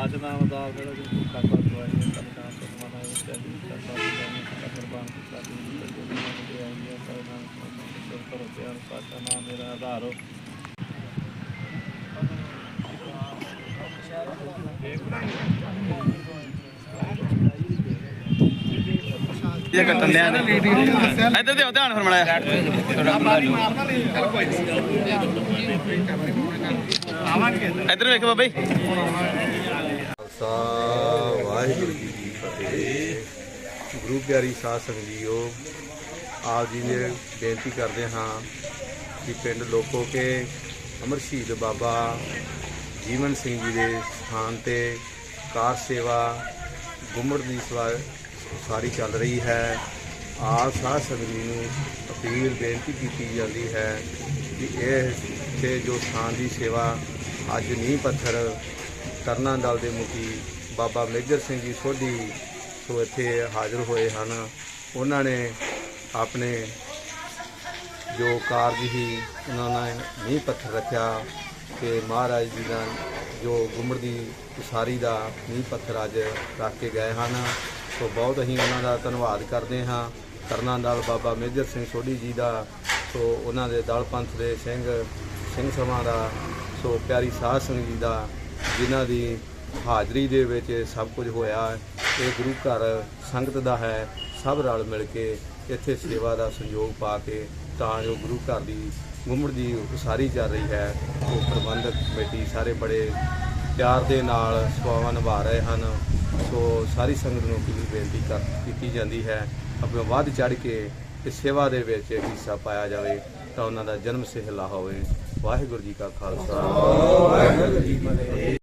ਸੱਚ ਨਾਮ ਦਾ ਜਿਹੜਾ ਜੀ ਭੁੱਖਾ ਦਵਾਈ ਹੈ ਕੱਲ ਨਾਮ ਤੋਂ ਮਨਾ ਹੈ ਚਾਹੀ ਕਰਦਾ ਦੇ ਆਈ ਹੈ ਸਾਰੇ ਪਿਆਰ ਸਾਚਾ ਨਾਮ ਮੇਰਾ ਆਧਾਰ ਇਹ ਕੱਟਣ ਲਿਆ ਇੱਧਰ ਤੇ ਧਿਆਨ ਫਿਰ ਮੜਾਇਆ। ਇੱਧਰ ਵੇਖ ਬਾਬਾ ਜੀ। ਖਾਲਸਾ, ਵਾਹਿਗੁਰੂ ਜੀ ਕੀ ਫਤਿਹ। ਗੁਰੂ ਪਿਆਰੀ ਸਾਧ ਸੰਗਤ ਜੀਓ, ਆਪ ਜੀ ਨੇ ਬੇਨਤੀ ਕਰਦੇ ਹਾਂ ਕਿ ਪਿੰਡ ਲੋਕੋ ਕੇ ਅਮਰ ਸ਼ਹੀਦ ਬਾਬਾ ਜੀਵਨ ਸਿੰਘ ਜੀ ਦੇ ਸਥਾਨ ਤੇ ਕਾਰ ਸੇਵਾ ਗੁੰਮੜ ਦੀ ਸਵਾ- ਸਾਰੀ ਚੱਲ ਰਹੀ ਹੈ। ਆਪ ਸਾਧ ਸੰਗਤ ਜੀ ਨੂੰ ਅਪੀਲ ਬੇਨਤੀ ਕੀਤੀ ਜਾਂਦੀ ਹੈ ਕਿ ਇਹ ਤੇ ਜੋ ਸਥਾਨ ਦੀ ਸੇਵਾ ਅੱਜ ਨੀਂਹ ਪੱਥਰ ਕਰਨਾ ਦਲ ਦੇ ਮੁਖੀ ਬਾਬਾ ਮੇਜਰ ਸਿੰਘ ਜੀ ਸੋਢੀ ਸੋ ਇੱਥੇ ਹਾਜ਼ਰ ਹੋਏ ਹਨ। ਉਹਨਾਂ ਨੇ ਆਪਣੇ ਜੋ ਕਾਰਜ ਹੀ ਉਹਨਾਂ ਨੇ ਨੀਂਹ ਪੱਥਰ ਰੱਖਿਆ ਕਿ ਮਹਾਰਾਜ ਜੀ ਦਾ ਜੋ ਗੁੰਮੜ ਦੀ ਉਸਾਰੀ ਦਾ ਨੀਂਹ ਪੱਥਰ ਅੱਜ ਰੱਖ ਕੇ ਗਏ ਹਨ। ਸੋ ਬਹੁਤ ਅਸੀਂ ਉਹਨਾਂ ਦਾ ਧੰਨਵਾਦ ਕਰਦੇ ਹਾਂ। ਕਰਨਾ ਦਲ ਬਾਬਾ ਮੇਜਰ ਸਿੰਘ ਸੋਢੀ ਜੀ ਦਾ, ਸੋ ਉਹਨਾਂ ਦੇ ਦਲ ਪੰਥ ਦੇ ਸਿੰਘ ਸਿੰਘ ਸਭਾ ਦਾ, ਸੋ ਪਿਆਰੀ ਸਾਧ ਸਿੰਘ ਜੀ ਦਾ ਜਿਨ੍ਹਾਂ ਦੀ ਹਾਜ਼ਰੀ ਦੇ ਵਿੱਚ ਇਹ ਸਭ ਕੁਝ ਹੋਇਆ ਹੈ। ਇਹ ਗੁਰੂ ਘਰ ਸੰਗਤ ਦਾ ਹੈ। ਸਭ ਰਲ ਮਿਲ ਕੇ ਇੱਥੇ ਸੇਵਾ ਦਾ ਸੰਯੋਗ ਪਾ ਕੇ ਤਾਂ ਜੋ ਗੁਰੂ ਘਰ ਦੀ ਗੁੰਮੜ ਦੀ ਉਸਾਰੀ ਚੱਲ ਰਹੀ ਹੈ। ਉਹ ਪ੍ਰਬੰਧਕ ਕਮੇਟੀ ਸਾਰੇ ਬੜੇ ਪਿਆਰ ਦੇ ਨਾਲ ਸੇਵਾਵਾਂ ਨਿਭਾ ਰਹੇ ਹਨ। ਸੋ ਸਾਰੀ ਸੰਗਤ ਨੂੰ ਕੀ ਬੇਨਤੀ ਕਰ ਕੀਤੀ ਜਾਂਦੀ ਹੈ। ਆਪਣੇ ਵੱਧ ਚੜ ਕੇ ਇਸ ਸੇਵਾ ਦੇ ਵਿੱਚ ਹਿੱਸਾ ਪਾਇਆ ਜਾਵੇ ਤਾਂ ਉਹਨਾਂ ਦਾ ਜਨਮ ਸਿਹਲਾ ਹੋਵੇ। ਵਾਹਿਗੁਰੂ ਜੀ ਕਾ ਖਾਲਸਾ। ਵਾਹਿਗੁਰੂ ਜੀ ਕੀ ਫਤਿਹ।